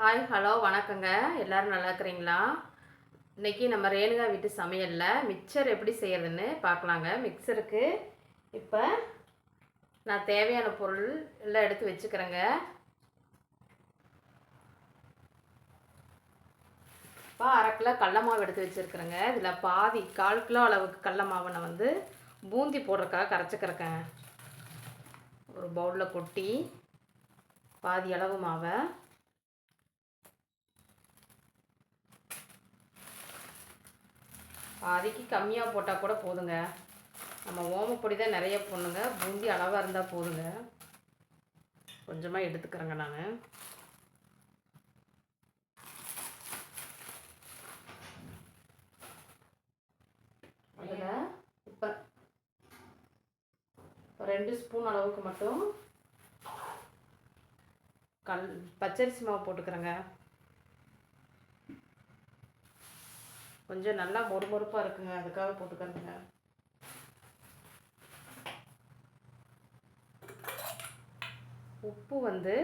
Hi hello வணக்கங்க. எல்லோரும் நல்லா இருக்கிறீங்களா? இன்னைக்கு நம்ம ரேணுகா வீட்டு சமையலில் மிக்சர் எப்படி செய்கிறதுன்னு பார்க்கலாங்க. மிக்சருக்கு இப்போ நான் தேவையான பொருள் எல்லாம் எடுத்து வச்சுக்கிறேங்க. இப்போ அரை கிலோ கடல மாவு எடுத்து வச்சுருக்குறேங்க. இதில் பாதி கால் கிலோ அளவுக்கு கடல மாவை நான் வந்து பூந்தி போடுறதுக்காக கரைச்சிக்கிறேங்க. ஒரு பவுலில் கொட்டி பாதி அளவு மாவை பாதிக்கு கம்மியாக போட்டால் கூட போதுங்க. நம்ம ஓமப்பொடி தான் நிறைய போடணுங்க. பூந்தி அளவாக இருந்தால் போதுங்க. கொஞ்சமாக எடுத்துக்கிறேங்க நான். அதில் இப்போ ரெண்டு ஸ்பூன் அளவுக்கு மட்டும் கல் பச்சரிசி மாவு போட்டுக்கிறேங்க. கொஞ்சம் நல்லா மொறுமொறுப்பாக இருக்குங்க. அதுக்காக போட்டுக்கணுங்க உப்பு வந்து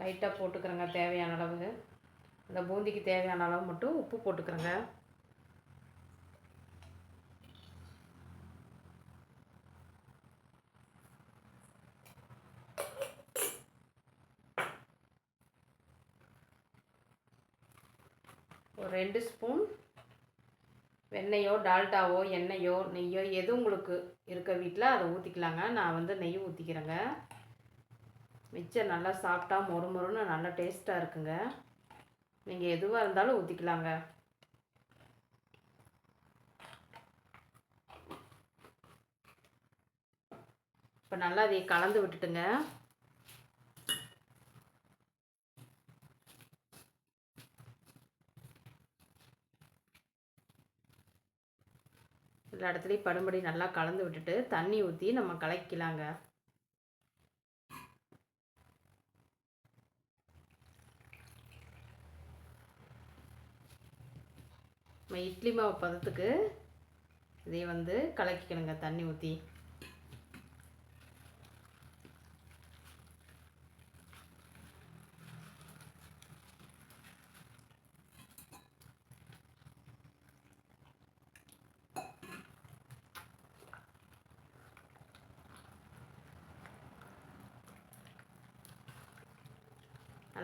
லைட்டாக போட்டுக்கிறேங்க தேவையான அளவு. அந்த பூந்திக்கு தேவையான அளவு மட்டும் உப்பு போட்டுக்கிறேங்க ஒரு ரெண்டு ஸ்பூன் வெண்ணெயோ டால்டாவோ எண்ணெயோ நெய்யோ எது உங்களுக்கு இருக்க வீட்டில் அதை ஊற்றிக்கலாங்க நான் வந்து நெய் ஊற்றிக்கிறேங்க மிச்சம் நல்லா சாப்பிட்டா மொறு மொறுன்னு நல்லா டேஸ்ட்டாக இருக்குங்க. நீங்கள் எதுவாக இருந்தாலும் ஊற்றிக்கலாங்க இப்போ நல்லா அதை கலந்து விட்டுட்டுங்க. இருக்கிற இடத்துலையும் படும்படி நல்லா கலந்து விட்டுட்டு தண்ணி ஊற்றி நம்ம கலக்கிக்கலாங்க நம்ம இட்லி மாவு பதத்துக்கு இதை வந்து கலக்கிக்கணுங்க தண்ணி ஊற்றி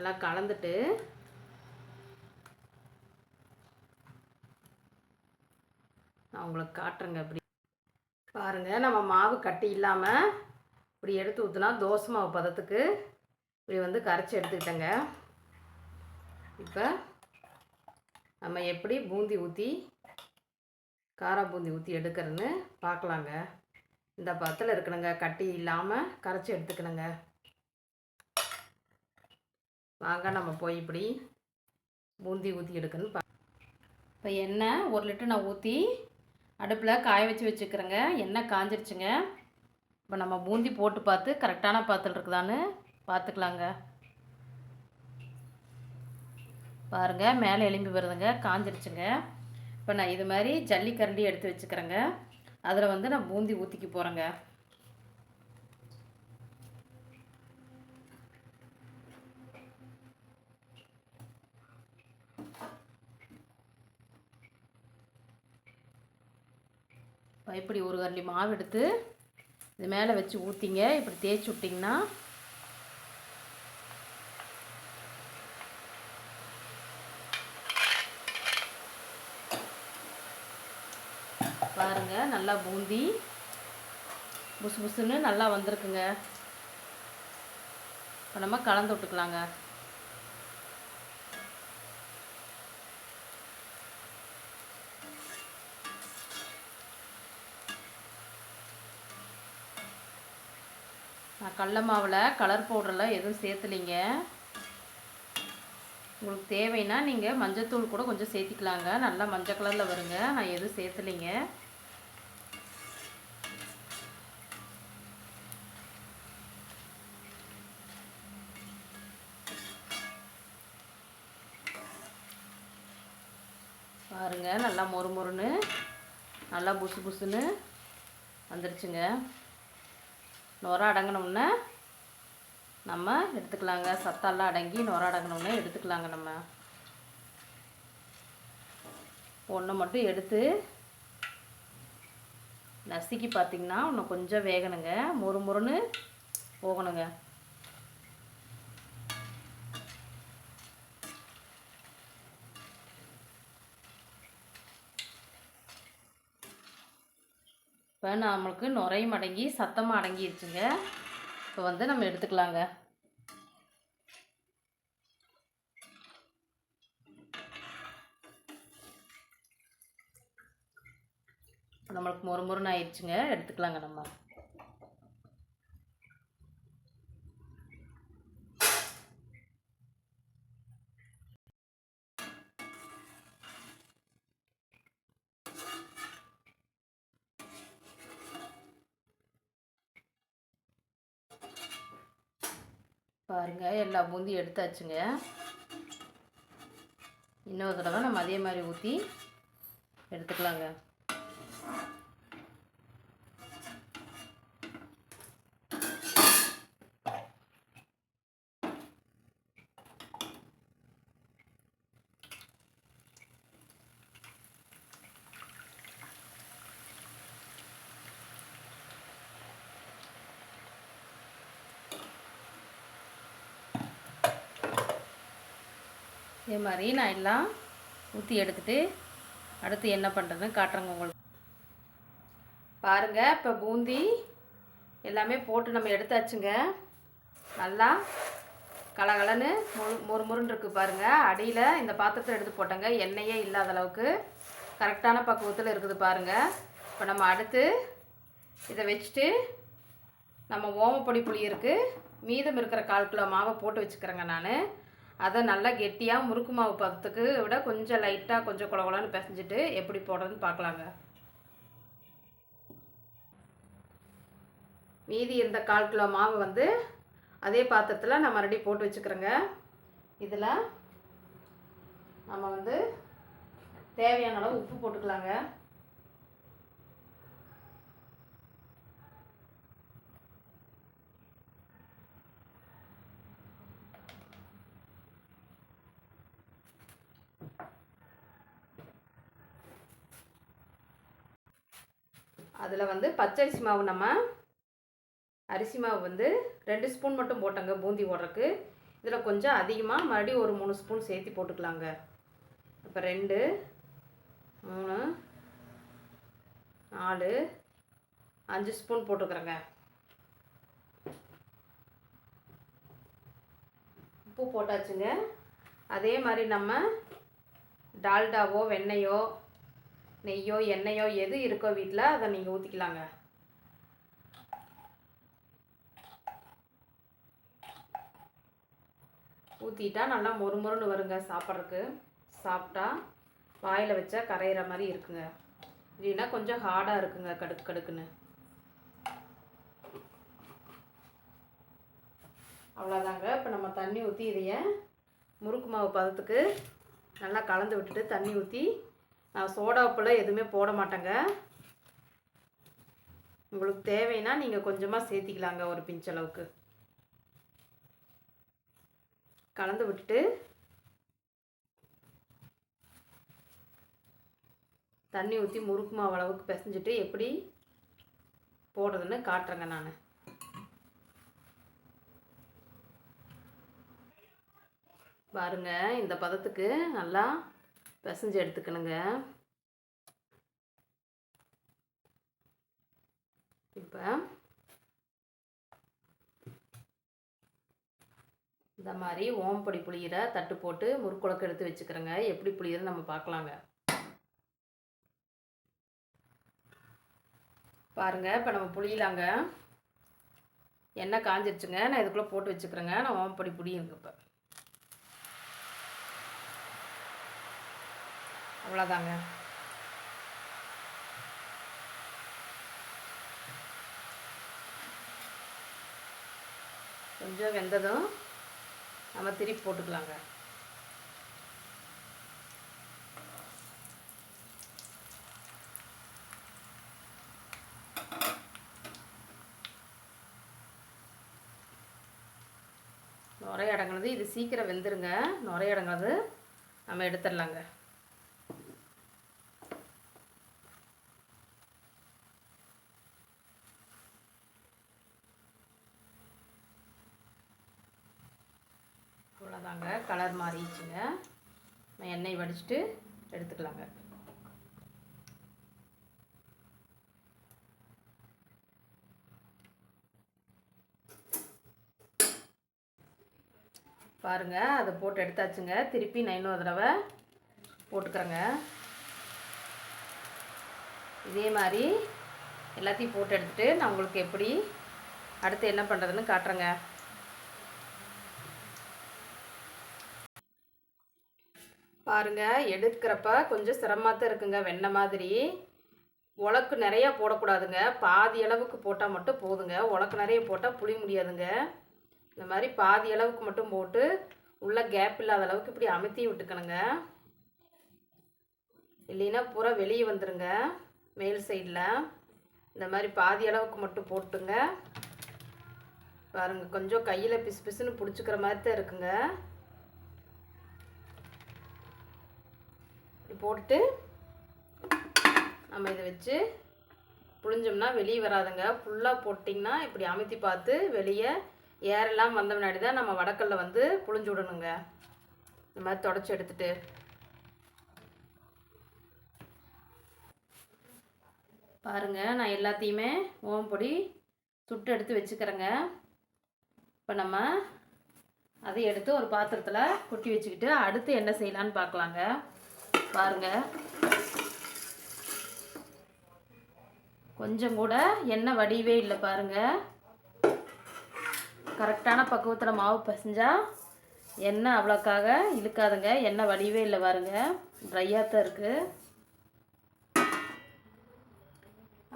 நல்லா கலந்துட்டு நான் உங்களுக்கு காட்டுறேங்க அப்படி. பாருங்கள் நம்ம மாவு கட்டி இல்லாமல் இப்படி எடுத்து ஊற்றினா தோசை மாவு பதத்துக்கு இப்படி வந்து கரைச்சி எடுத்துக்கிட்டேங்க. இப்போ நம்ம எப்படி பூந்தி ஊற்றி காரா பூந்தி ஊற்றி எடுக்கிறதுன்னு பார்க்கலாங்க இந்த பதத்தில் இருக்கணுங்க கட்டி இல்லாமல் கரைச்சி எடுத்துக்கணுங்க. வாங்க நம்ம போய் இப்படி பூந்தி ஊற்றி எடுக்கணும்னு பா இப்போ எண்ணெய் ஒரு லிட்டர் நான் ஊற்றி அடுப்பில் காய வச்சு வச்சுக்கிறேங்க. எண்ணெய் காஞ்சிருச்சுங்க. இப்போ நம்ம பூந்தி போட்டு பார்த்து கரெக்டான பாத்திரம் இருக்குதான்னு பார்த்துக்கலாங்க. பாருங்கள் மேலே எலும்பி வருதுங்க காஞ்சிருச்சுங்க. இப்போ நான் இது மாதிரி ஜல்லிக்கரண்டி எடுத்து வச்சுக்கிறேங்க. அதில் வந்து நான் பூந்தி ஊற்றிக்க போகிறேங்க இப்படி ஒரு கரண்டி மாவு எடுத்து இது மேலே வச்சு ஊற்றிங்க இப்படி தேய்ச்சி விட்டிங்கன்னா பாருங்க நல்லா பூந்தி. புசு புசுன்னு நல்லா வந்திருக்குங்க. இப்போ நம்ம கலந்து விட்டுக்கலாங்க. கடல மாவில் கலர் பவுடரில் எதுவும் சேர்த்துலிங்க. உங்களுக்கு தேவைன்னா நீங்கள் மஞ்சத்தூள் கூட கொஞ்சம் சேர்த்திக்கலாங்க. நல்லா மஞ்சள் கலரில் வருங்க. நான் எதுவும் சேர்த்துலிங்க. பாருங்கள் நல்லா மொறு மொறுன்னு நல்லா புசு புசுன்னு வந்துடுச்சுங்க நுர அடங்கினோம்னா நம்ம எடுத்துக்கலாங்க. சத்தெல்லாம் அடங்கி நுர அடங்கினோம்னா எடுத்துக்கலாங்க நம்ம. ஒன்று மட்டும் எடுத்து நசுக்கி பார்த்திங்கன்னா இன்னும் கொஞ்சம் வேகணுங்க. முறு முறுன்னு போகணுங்க. இப்போ நம்மளுக்கு நுரையும் அடங்கி சத்தமாக அடங்கிடுச்சுங்க இப்போ வந்து நம்ம எடுத்துக்கலாங்க. நம்மளுக்கு மொறு மொறுன்னு ஆயிடுச்சுங்க எடுத்துக்கலாங்க நம்ம. பாருங்க எல்லா பூந்தியும் எடுத்தாச்சுங்க. இன்னொரு தடவை நம்ம அதே மாதிரி ஊற்றி எடுத்துக்கலாங்க. இதே மாதிரி நான் எல்லாம் ஊற்றி எடுத்துட்டு அடுத்து என்ன பண்ணுறதுன்னு காட்டுறேங்க உங்களுக்கு. பாருங்கள் இப்போ பூந்தி எல்லாமே போட்டு நம்ம எடுத்தாச்சுங்க. நல்லா கலகலன்னு முறு முறு இருக்குது பாருங்கள் அடியில் இந்த பாத்திரத்தை எடுத்து போட்டோங்க. எண்ணெயே இல்லாத அளவுக்கு கரெக்டான பக்குவத்தில் இருக்குது பாருங்கள் இப்போ நம்ம அடுத்து இதை வச்சுட்டு நம்ம ஓமப்பொடி புளி இருக்குது மீதம் இருக்கிற கால் கிலோ மாவை போட்டு வச்சுக்கிறேங்க நான். அதை நல்லா கெட்டியாக முறுக்கு மாவு பதத்துக்கு விட கொஞ்சம் லைட்டாக கொஞ்சம் குளகுலன்னு பிசைஞ்சிட்டு எப்படி போடுறதுன்னு பார்க்கலாங்க. மீதி இருந்த கால் கிலோ மாவு வந்து அதே பாத்திரத்தில் நான் மறுபடியும் போட்டு வச்சுக்கிறேங்க. இதில் நம்ம வந்து தேவையான அளவு உப்பு போட்டுக்கலாங்க. அதில் வந்து பச்சரிசி மாவு நம்ம அரிசி மாவு வந்து ரெண்டு ஸ்பூன் மட்டும் போட்டோங்க பூந்தி ஓடுறக்கு இதில் கொஞ்சம் அதிகமாக மறுபடியும் ஒரு மூணு ஸ்பூன் சேர்த்து போட்டுக்கலாங்க. இப்போ ரெண்டு மூணு நாலு அஞ்சு ஸ்பூன் போட்டுக்கிறேங்க. உப்பு போட்டாச்சுங்க. அதே மாதிரி நம்ம டால்டாவோ வெண்ணெயோ நெய்யோ எண்ணெயோ எது இருக்கோ வீட்டில் அதை நீங்கள் ஊற்றிக்கலாங்க ஊற்றிட்டா நல்லா மொறு மொறுன்னு வருங்க சாப்பிட்றதுக்கு. சாப்பிட்டா வாயில் வச்சா கரையிற மாதிரி இருக்குங்க. இல்லைன்னா கொஞ்சம் ஹார்டாக இருக்குங்க கடுக்கு கடுக்குன்னு. அவ்வளோதாங்க இப்போ நம்ம தண்ணி ஊற்றி இதைய முறுக்கு மாவு பதத்துக்கு நல்லா கலந்து விட்டுட்டு தண்ணி ஊற்றி நான் சோடா உப்புலாம் எதுவுமே போட மாட்டேங்க. உங்களுக்கு தேவைன்னா நீங்கள் கொஞ்சமாக சேர்த்திக்கலாங்க ஒரு பிஞ்ச் அளவுக்கு. கலந்து விட்டுட்டு தண்ணி ஊற்றி முறுக்கு மாவு அளவுக்கு பிசைஞ்சிட்டு எப்படி போடுறதுன்னு காட்டுறேங்க நான். பாருங்க இந்த பதத்துக்கு நல்லா பிசைஞ்சு எடுத்துக்கணுங்க. இப்போ இந்த மாதிரி ஓம்படி புளியிற தட்டு போட்டு முறுக்குழக்கு எடுத்து வச்சுக்கிறேங்க. எப்படி புளியுதுன்னு நம்ம பார்க்கலாங்க. பாருங்கள் இப்போ நம்ம புளியலாங்க. எண்ணெய் காஞ்சிருச்சுங்க. நான் இதுக்குள்ளே போட்டு வச்சுக்கிறேங்க. நான் ஓம்படி புளியுங்க இப்போ. அவ்வளோதாங்க கொஞ்சம் வெந்ததும் நம்ம திருப்பி போட்டுக்கலாங்க. நுரையடங்கினது இது சீக்கிரம் வெந்துருங்க. நுரையடங்கிறது நம்ம எடுத்துடலாங்க அவ்வளோதாங்க கலர் மாறிடுச்சுங்க நம்ம எண்ணெய் எடுத்துக்கலாங்க. பாருங்கள் அதை போட்டு எடுத்தாச்சுங்க. திருப்பி நான் இன்னொரு தடவை போட்டுக்கிறேங்க. இதே மாதிரி எல்லாத்தையும் போட்டு எடுத்துகிட்டு நான் உங்களுக்கு எப்படி அடுத்து என்ன பண்ணுறதுன்னு காட்டுறேங்க. பாருங்க எடுக்கிறப்ப கொஞ்சம் சிரமமாக தான் இருக்குங்க வெண்ணெய் மாதிரி. உலக்கு நிறையா போடக்கூடாதுங்க. பாதி அளவுக்கு போட்டால் மட்டும் போதுங்க. உலக்கு நிறைய போட்டால் புளி முடியாதுங்க. இந்த மாதிரி பாதி அளவுக்கு மட்டும் போட்டு உள்ள கேப் இல்லாத அளவுக்கு இப்படி அமுத்தி விட்டுக்கணுங்க. இல்லைன்னா பூரா வெளியே வந்துடுங்க மேல் சைடில் இந்த மாதிரி பாதி அளவுக்கு மட்டும் போட்டுங்க. பாருங்கள் கொஞ்சம் கையில் பிசு பிசுன்னு பிடிச்சிக்கிற மாதிரி தான் இருக்குங்க. போட்டுட்டு நம்ம இதை வச்சு புழிஞ்சோம்னா வெளியே வராதுங்க. ஃபுல்லாக போட்டிங்கன்னா இப்படி அமுத்தி பார்த்து வெளியே ஏரெல்லாம் வந்த முன்னாடி தான் நம்ம வடக்கல்ல வந்து புழிஞ்சு விடணுங்க. இந்த மாதிரி தொடச்சி எடுத்துட்டு. பாருங்க நான் எல்லாத்தையுமே ஓம்பொடி சுட்டு எடுத்து வச்சுக்கிறேங்க. இப்போ நம்ம அதை எடுத்து ஒரு பாத்திரத்தில் கொட்டி வச்சுக்கிட்டு அடுத்து என்ன செய்யலான்னு பார்க்கலாங்க. பாருங்க. கொஞ்சம் கூட எண்ணெய் வடிவே இல்லை பாருங்கள் கரெக்டான பக்குவத்தில் மாவு பசைஞ்சால் எண்ணெய் அவ்வளோக்காக இழுக்காதுங்க. எண்ணெய் வடிவே இல்லை பாருங்க. ட்ரையாக தான் இருக்குது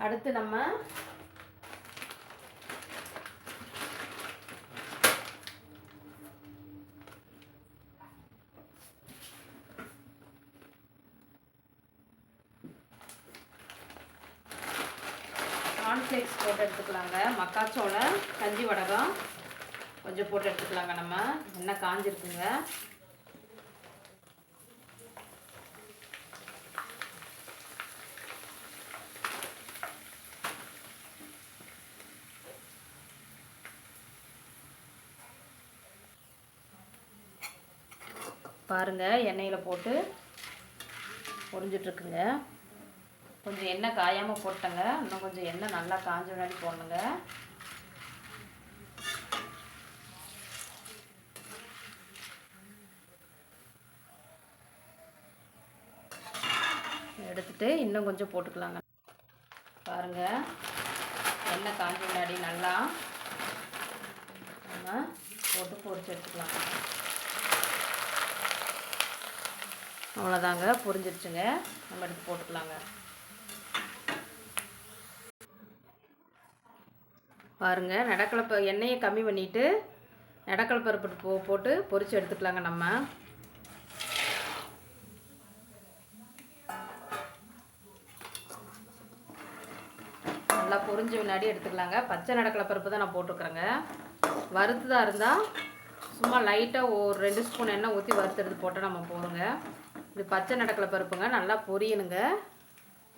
அடுத்து நம்ம கார்ன்ஃப்ளேக்ஸ் போட்டு எடுத்துக்கலாங்க மக்காச்சோளம் கஞ்சி வடகம். கொஞ்சம் போட்டு எடுத்துக்கலாங்க நம்ம. எண்ணெய் காஞ்சிருக்குங்க. பாருங்க எண்ணெயில் போட்டு பொரிஞ்சிட்ருக்குங்க. கொஞ்சம் எண்ணெய் காயாமல் போட்டேங்க இன்னும் கொஞ்சம் எண்ணெய் நல்லா காஞ்ச முன்னாடி போடணுங்க. எடுத்துட்டு இன்னும் கொஞ்சம் போட்டுக்கலாங்க. பாருங்கள் எண்ணெய் காஞ்ச முன்னாடி நல்லா நம்ம போட்டு பொரிச்சு எடுத்துக்கலாம். அவ்வளோதாங்க. பொரிஞ்சிருச்சுங்க. நம்ம எடுத்து போட்டுக்கலாங்க. பாருங்கள் நடக்கலை எண்ணெயை கம்மி பண்ணிவிட்டு நடக்கலை பருப்பு போ போட்டு பொரித்து எடுத்துக்கலாங்க நம்ம. முன்னாடி எடுத்துக்கலாங்க. பச்சை நடக்கலை பருப்பு தான் நான் போட்டுருக்குறேங்க. வறுத்துதாக இருந்தால் சும்மா லைட்டாக ஒரு ரெண்டு ஸ்பூன் எண்ணெய் ஊற்றி வறுத்து எடுத்து போட்டால் நம்ம போதுங்க. இது பச்சை நடக்கலை பருப்புங்க. நல்லா பொரியணுங்க.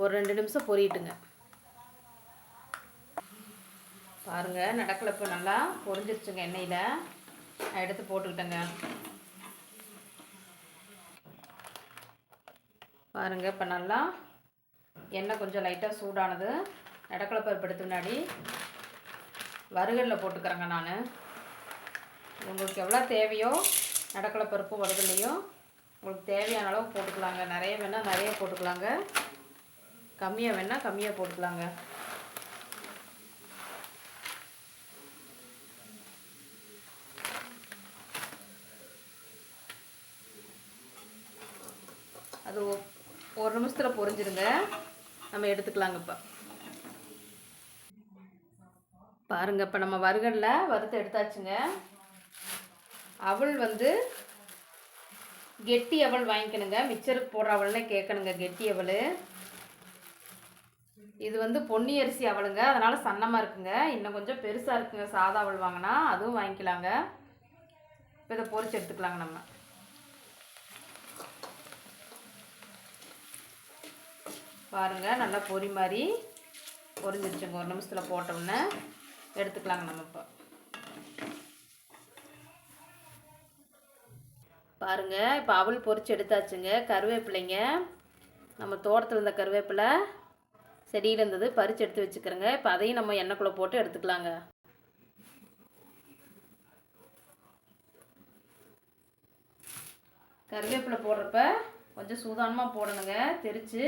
ஒரு ரெண்டு நிமிஷம் பொரியட்டுங்க. பாருங்கள் நடக்கலப்பு நல்லா பொரிஞ்சிருச்சுங்க எண்ணெயில். நான் எடுத்து போட்டுக்கிட்டேங்க. பாருங்கள் இப்போ நல்லா எண்ணெய் கொஞ்சம் லைட்டாக சூடானது. நடக்கலை பருப்பு முன்னாடி. வறுகலில் போட்டுக்கிறேங்க நான். உங்களுக்கு எவ்வளோ தேவையோ நடக்கலை பருப்பு வறுகல்லையும் உங்களுக்கு தேவையான அளவு போட்டுக்கலாங்க. நிறைய வேணால் நிறைய போட்டுக்கலாங்க. கம்மியாக வேணால் கம்மியாக போட்டுக்கலாங்க. அது ஒரு நிமிஷத்தில் பொறிஞ்சிருங்க நம்ம எடுத்துக்கலாங்க இப்போ பாருங்க இப்போ நம்ம வறுகலில் வறுத்து எடுத்தாச்சுங்க. அவள் வந்து கெட்டி அவள் வாங்கிக்கணுங்க. மிச்சருக்கு போடுற அவள்னே கேட்கணுங்க கெட்டி அவள். இது வந்து பொன்னி அரிசி அவளுங்க. அதனால் சன்னமாக இருக்குங்க. இன்னும் கொஞ்சம் பெருசாக இருக்குங்க. சாதா அவள் வாங்கினா அதுவும் வாங்கிக்கலாங்க. இப்போ இதை பொரிச்சு எடுத்துக்கலாங்க நம்ம. பாருங்கள் நல்லா பொரி மாதிரி பொரிஞ்சிருச்சுங்க. ஒரு நிமிஷத்தில் போட்டோம்னா எடுத்துக்கலாங்க நம்ம இப்போ. பாருங்கள் இப்போ அவள் பொறிச்சு எடுத்தாச்சுங்க. கருவேப்பிலைங்க. நம்ம தோட்டத்தில் இருந்த கருவேப்பிலை செடியில் இருந்தது பறித்து எடுத்து வச்சுக்கிறோங்க. இப்போ அதையும் நம்ம எண்ணெய்க்குள்ளே போட்டு எடுத்துக்கலாங்க. கருவேப்பிலை போடுறப்ப கொஞ்சம் சூதானமாக போடணுங்க. தெரித்து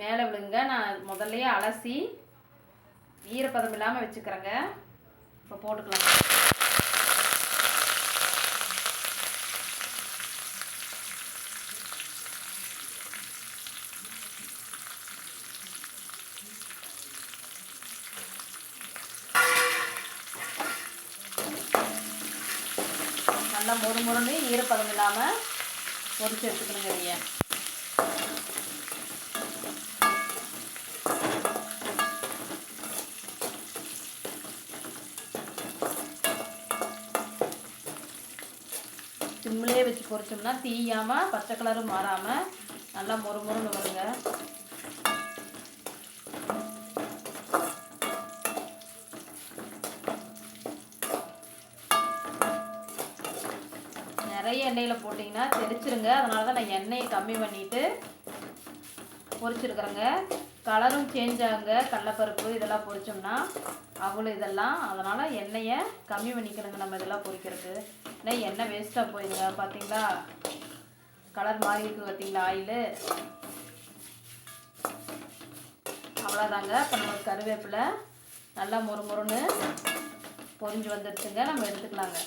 மேலே விழுங்க நான் முதல்லையே அலசி ஈரப்பதம் இல்லாமல் வச்சுக்கிறேங்க. இப்போ போட்டுக்கலாம். நல்லா முறு மொறுன்னு ஈரப்பதம் இல்லாமல் பொறிச்சு எடுத்துக்கணுங்க நீங்கள் சிம்மிலே வச்சு பொரிச்சோம்னா தீயாமல் பச்சை கலரும் மாறாமல் நல்லா மொறு மொறுன்னு வருங்க. நிறைய எண்ணெயில் போட்டிங்கன்னா தெரிச்சிருங்க அதனால தான் நான் எண்ணெயை கம்மி பண்ணிவிட்டு பொரிச்சிருக்கிறேங்க கலரும் சேஞ்ச் ஆகுங்க. கடலப்பருப்பு இதெல்லாம் பொரிச்சோம்னா அவ்வளோ இதெல்லாம். அதனால் எண்ணெயை கம்மி பண்ணிக்கணுங்க நம்ம இதெல்லாம் பொரிக்கிறதுக்கு ஏன்னா எண்ணெய் வேஸ்ட்டாக போயிடுங்க பார்த்தீங்களா கலர் மாறி இருக்கு பார்த்தீங்களா ஆயிலு? அவ்வளோதாங்க இப்போ நம்ம கருவேப்பிலை நல்லா மொறு மொறுன்னு பொரிஞ்சு வந்துடுச்சுங்க நம்ம எடுத்துக்கலாங்க.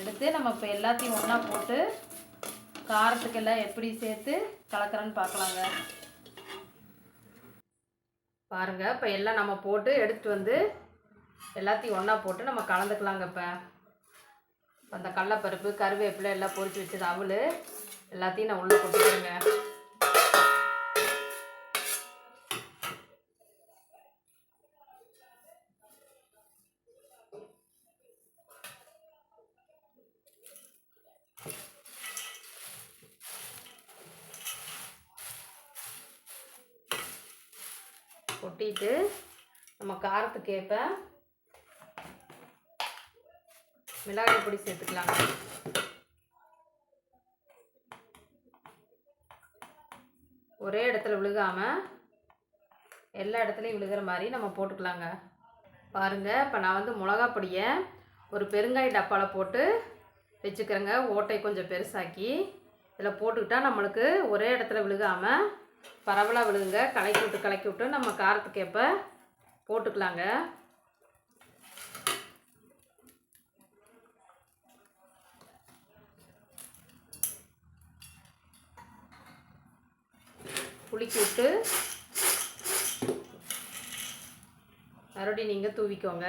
எடுத்து நம்ம இப்போ எல்லாத்தையும் ஒன்றா போட்டு காரத்துக்கு எல்லாம் எப்படி சேர்த்து கலக்கிறேன்னு பார்க்கலாங்க. பாருங்கள் இப்போ எல்லாம் நம்ம போட்டு எடுத்துட்டு வந்து எல்லாத்தையும் ஒன்றா போட்டு நம்ம கலந்துக்கலாங்க இப்போ. அந்த கடலப்பருப்பு கருவேப்பிலை எல்லாம் பொறிச்சு வச்சது அவள். எல்லாத்தையும் நான் உள்ளே கொட்டிக்கிறேங்க கொட்டிட்டு நம்ம காரத்துக்கு ஏற்ப மிளகாய் பொடி சேர்த்துக்கலாங்க ஒரே இடத்துல விழுகாமல் எல்லா இடத்துலையும் விழுகிற மாதிரி நம்ம போட்டுக்கலாங்க. பாருங்கள் இப்போ நான் வந்து மிளகா பொடியை ஒரு பெருங்காய டப்பாவில் போட்டு வச்சுக்கிறேங்க. ஓட்டை கொஞ்சம் பெருசாக்கி இதில் போட்டுக்கிட்டால் நம்மளுக்கு ஒரே இடத்துல விழுகாமல் பரவலாக விழுகுங்க. கலக்கி விட்டு கலக்கி விட்டு நம்ம காரத்துக்கு ஏற்ப போட்டுக்கலாங்க. குலுக்கி விட்டு மறுபடியும் நீங்கள் தூவிக்கோங்க.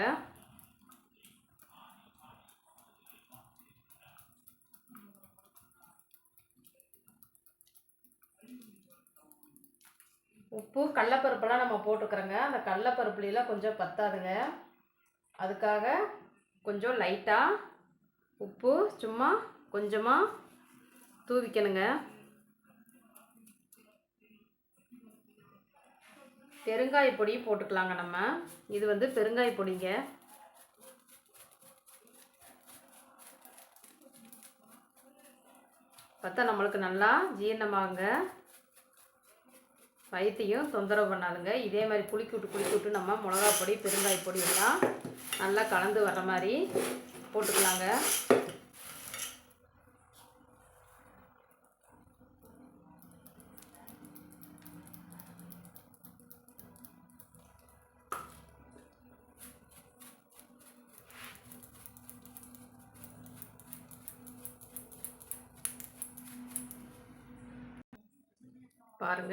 உப்பு கடலப்பருப்பெல்லாம் நம்ம போட்டுக்கிறோங்க. அந்த கடலப்பருப்புலாம் கொஞ்சம் பத்தாதுங்க. அதுக்காக கொஞ்சம் லைட்டாக உப்பு சும்மா கொஞ்சமாக தூவிக்கணுங்க. பெருங்காய பொடியும் போட்டுக்கலாங்க நம்ம. இது வந்து பெருங்காய பொடிங்க. பார்த்தா நம்மளுக்கு நல்லா ஜீரணமாகுங்க. வயிற்றையும் தொந்தரவு பண்ணாதுங்க. இதே மாதிரி குளிக்கி விட்டு குளிக்கி விட்டு நம்ம மிளகா பொடி பெருங்காய பொடி எல்லாம் நல்லா கலந்து வர்ற மாதிரி போட்டுக்கலாங்க.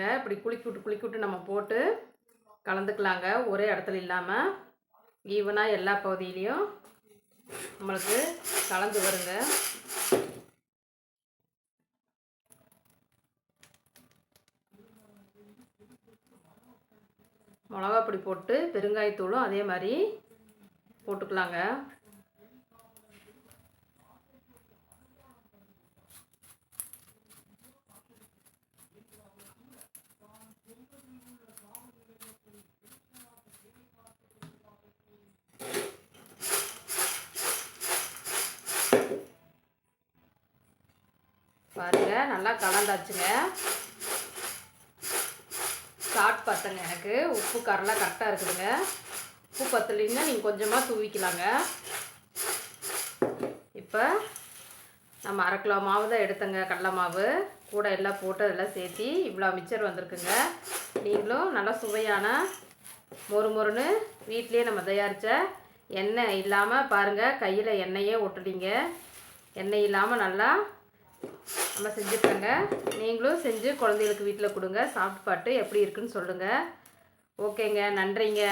பாருங்கள் இப்படி குளிக்கி விட்டு குளிக்கி விட்டு நம்ம போட்டு கலந்துக்கலாங்க. ஒரே இடத்துல இல்லாமல் ஈவனாக எல்லா பகுதியிலையும் நம்மளுக்கு கலந்து வருங்க. மிளகாப்பொடி போட்டு பெருங்காயத்தூளும் அதே மாதிரி போட்டுக்கலாங்க. பாருங்கள் நல்லா கலந்தாச்சுங்க. சாட் பத்தங்க எனக்கு. உப்பு காரெல்லாம் கரெக்டாக இருக்குதுங்க. உப்பு பத்தலைன்னா நீங்கள் கொஞ்சமாக தூவிக்கலாங்க. இப்போ நம்ம அரை கிலோ மாவு தான் எடுத்தங்க கடலை மாவு. கூட எல்லாம் போட்டு அதெல்லாம் சேர்த்தி இவ்வளோ மிச்சர் வந்திருக்குங்க. நீங்களும் நல்லா சுவையான மொறு மொறுன்னு வீட்லேயே நம்ம தயாரித்த எண்ணெய் இல்லாமல் பாருங்கள் கையில் எண்ணெயே ஒட்டுட்டீங்க எண்ணெய் இல்லாமல் நல்லா நம்ம செஞ்சுருக்கோங்க நீங்களும் செஞ்சு குழந்தைகளுக்கு வீட்டில் கொடுங்க. சாப்பிட்டு பாட்டு எப்படி இருக்குன்னு சொல்லுங்கள் ஓகேங்க. நன்றிங்க.